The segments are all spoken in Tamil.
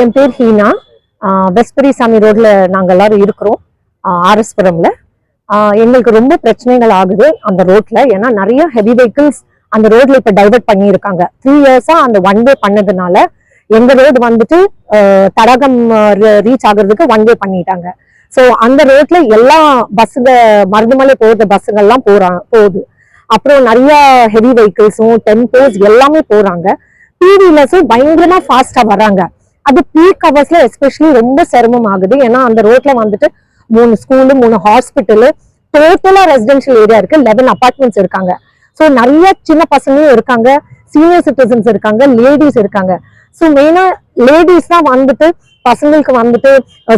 என் பேர் ஹீனா. வெஸ்பரி சாமி ரோட்ல நாங்கள் எல்லாரும் இருக்கிறோம். ஆர்எஸ்புரம்ல. எங்களுக்கு ரொம்ப பிரச்சனைகள் ஆகுது அந்த ரோட்ல. ஏன்னா நிறைய ஹெவி வெஹிக்கிள்ஸ் அந்த ரோட்ல இப்ப டைவர்ட் பண்ணியிருக்காங்க. த்ரீ இயர்ஸா அந்த ஒன் வே பண்ணதுனால எங்க ரோடு வந்துட்டு தடகம் ரீச் ஆகுறதுக்கு ஒன் வே பண்ணிட்டாங்க. ஸோ அந்த ரோட்ல எல்லா பஸ்ஸுங்க மருதுமலை போகிற பஸ்ஸுங்கள்லாம் போறாங்க போகுது. அப்புறம் நிறைய ஹெவி வெஹிக்கிள்ஸும் டெம்போஸ் எல்லாமே போறாங்க. டூ வீலர்ஸும் பயங்கரமா ஃபாஸ்டா வராங்க அது பீக் ஹவர்ஸ்ல எஸ்பெஷலி ரொம்ப சிரமம் ஆகுது ஏன்னா அந்த ரோட்ல வந்துட்டு மூணு ஸ்கூலு மூணு ஹாஸ்பிட்டலு டோட்டலா ரெசிடென்ஷியல் ஏரியா இருக்கு. லெவன் அபார்ட்மெண்ட்ஸ் இருக்காங்க. ஸோ நிறைய சின்ன பசங்களும் இருக்காங்க. சீனியர் சிட்டிசன்ஸ் இருக்காங்க. லேடிஸ் இருக்காங்க. ஸோ மெயினா லேடிஸ் தான் வந்துட்டு பசங்களுக்கு வந்துட்டு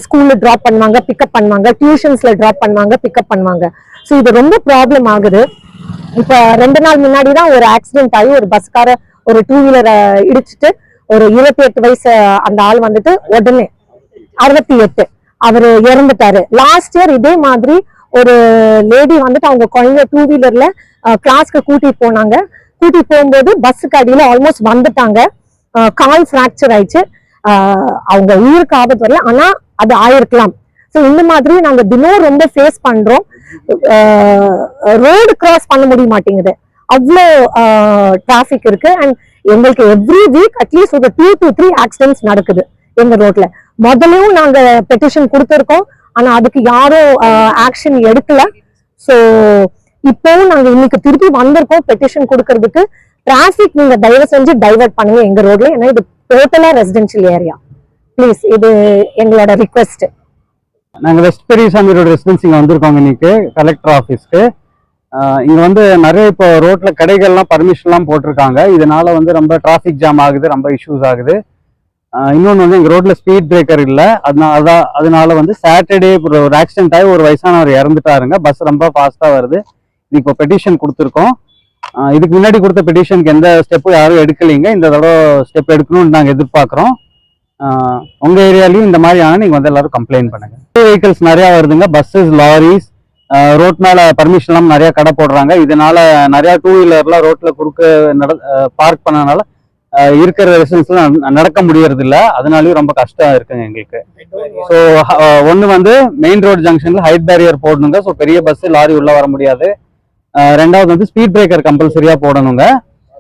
ஸ்கூல்ல டிராப் பண்ணுவாங்க பிக்கப் பண்ணுவாங்க. டியூஷன்ஸ்ல டிராப் பண்ணுவாங்க பிக்கப் பண்ணுவாங்க. ஸோ இது ரொம்ப ப்ராப்ளம் ஆகுது. இப்போ ரெண்டு நாள் முன்னாடி தான் ஒரு ஆக்சிடென்ட் ஆகி ஒரு பஸ்கார ஒரு டூ வீலரை இடிச்சிட்டு ஒரு இருபத்தி எட்டு வயசு அந்த ஆள் வந்துட்டு உடனே அறுபத்தி எட்டு. அவரு இறந்துட்டாரு. லாஸ்ட் இயர் இதே மாதிரி ஒரு லேடி வந்துட்டு அவங்க குழந்தை டூ வீலர்ல கிளாஸ்க்கு கூட்டிட்டு போனாங்க. கூட்டிட்டு போகும்போது பஸ்ஸுக்கு அடியில ஆல்மோஸ்ட் வந்துட்டாங்க. கால் ஃப்ராக்சர் ஆயிடுச்சு. அவங்க உயிருக்கு ஆபத்து வரல. ஆனா அது ஆயிருக்கலாம். ஸோ இந்த மாதிரி நாங்க தினம் ரொம்ப ஃபேஸ் பண்றோம். ரோடு கிராஸ் பண்ண முடிய மாட்டேங்குது. அவ்வளோ டிராஃபிக் இருக்கு. அண்ட் எங்களுக்கு எவ்ரி வீக் அட்லீஸ்ட் ஒரு டூ டு த்ரீ ஆக்சிடென்ட்ஸ் நடக்குது எங்க ரோட்ல முதலையும் நாங்க பெட்டிஷன் கொடுத்துருக்கோம். ஆனா அதுக்கு யாரும் ஆக்ஷன் எடுக்கல. ஸோ இப்போவும் நாங்க இன்னைக்கு திருப்பி வந்திருக்கோம் பெட்டிஷன் கொடுக்கறதுக்கு. டிராபிக் நீங்க தயவு செஞ்சு டைவர்ட் பண்ணுங்க எங்க ரோட்ல ஏன்னா இது டோட்டலா ரெசிடென்ஷியல் ஏரியா ப்ளீஸ் இது எங்களோட ரிக்வெஸ்ட் நாங்க வெஸ்ட் பெரியசாமியோட ரெசிடென்சி இங்க வந்திருக்கோம் இன்னைக்கு கலெக்டர் ஆஃபீஸ்க்கு இங்க வந்து நிறைய இப்போ ரோட்ல கடைகள்லாம் பர்மிஷன்லாம் போட்டிருக்காங்க. இதனால வந்து ரொம்ப டிராஃபிக் ஜாம் ஆகுது ரொம்ப இஷ்யூஸ் ஆகுது. இன்னொன்று வந்து எங்கள் ரோட்டில் ஸ்பீட் பிரேக்கர் இல்லை. அதனால அதான் அதனால வந்து சாட்டர்டே ஒரு ஆக்சிடென்ட் ஆகி ஒரு வயசானவர் இறந்துட்டாருங்க. பஸ் ரொம்ப ஃபாஸ்ட்டாக வருது. இது இப்போ பெட்டிஷன் கொடுத்துருக்கோம். இதுக்கு முன்னாடி கொடுத்த பெட்டிஷனுக்கு எந்த ஸ்டெப்பும் யாரும் எடுக்கலைங்க. இந்த தடவை ஸ்டெப் எடுக்கணும்னு நாங்கள் எதிர்பார்க்குறோம். உங்கள் ஏரியாலையும் இந்த மாதிரி ஆனால் நீங்கள் வந்து எல்லாரும் கம்ப்ளைண்ட் பண்ணுங்க. வெஹிக்கிள்ஸ் நிறையா வருதுங்க. பஸ்ஸஸ் லாரிஸ் ரோட் மேல பர்மிஷன் எல்லாம் நிறைய கடை போடுறாங்க. இதனால நிறைய டூ வீலர்லாம் ரோட்ல குறுக்க நட பார்க் பண்ணனால இருக்கிற ரெசிடன்ஸ்ல நடக்க முடியறது இல்ல அதனாலயும் ரொம்ப கஷ்டம் இருக்குங்க எங்களுக்கு. ஸோ ஒன்று வந்து மெயின் ரோடு ஜங்ஷன்ல ஹைட் பேரியர் போடணுங்க. ஸோ பெரிய பஸ் லாரி உள்ள வர முடியாது. ரெண்டாவது வந்து ஸ்பீட் பிரேக்கர் கம்பல்சரியா போடணுங்க.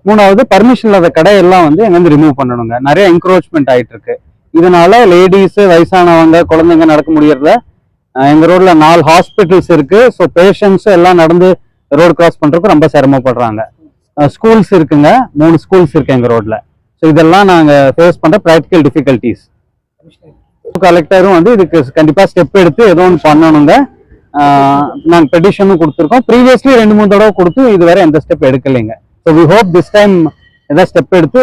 மூணாவது பர்மிஷன் இல்லாத கடையெல்லாம் வந்து எங்கேருந்து ரிமூவ் பண்ணணுங்க. நிறைய என்க்ரோச்மெண்ட் ஆயிட்டு இருக்கு. இதனால லேடிஸ் வயசானவங்க குழந்தைங்க நடக்க முடியறதுல எங்கள் ரோட்டில் நாலு ஹாஸ்பிட்டல்ஸ் இருக்குது ஸோ பேஷண்ட்ஸும் எல்லாம் நடந்து ரோடு கிராஸ் பண்ணுறதுக்கு ரொம்ப சிரமப்படுறாங்க. ஸ்கூல்ஸ் இருக்குங்க. மூணு ஸ்கூல்ஸ் இருக்குது எங்கள் ரோட்டில் ஸோ இதெல்லாம் நாங்கள் ஃபேஸ் பண்ணுற ப்ராக்டிக்கல் டிஃபிகல்ட்டிஸ் கலெக்டரும் வந்து இதுக்கு கண்டிப்பாக ஸ்டெப் எடுத்து ஏதோ ஒன்று பண்ணணுங்க. நாங்கள் பெட்டிஷனும் கொடுத்துருக்கோம். ப்ரீவியஸ்லி ரெண்டு மூணு தடவை கொடுத்து இதுவரை எந்த step எடுக்கலைங்க. So we hope this time ஏதாவது ஸ்டெப் எடுத்து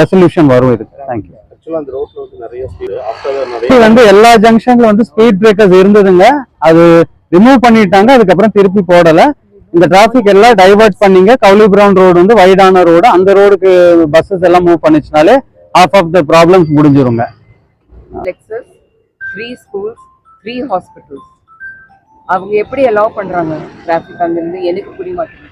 ரெசல்யூஷன் வரும் இதுக்கு. தேங்க்யூ ஆக்சுவலா அந்த ரோட்ல வந்து நிறைய ஸ்பீடு வந்து எல்லா ஜங்ஷன்ல வந்து ஸ்பீட் பிரேக்கர்ஸ் இருந்ததுங்க. அது ரிமூவ் பண்ணிட்டாங்க அதுக்கப்புறம் திருப்பி போடல. இந்த டிராபிக் எல்லாம் டைவர்ட் பண்ணீங்க. கவுலிபுரம் ரோடு வந்து வைடான ரோடு அந்த ரோடுக்கு பஸ்ஸஸ் எல்லாம் மூவ் பண்ணிச்சுனாலே half ஆஃப் த ப்ராப்ளம்ஸ் முடிஞ்சிருங்க. லெக்ஸஸ் த்ரீ ஸ்கூல்ஸ் த்ரீ ஹாஸ்பிட்டல்ஸ் அவங்க எப்படி அலோவ் பண்றாங்க டிராஃபிக் அங்கிருந்து? எனக்கு புரிய மாட்டேங்குது.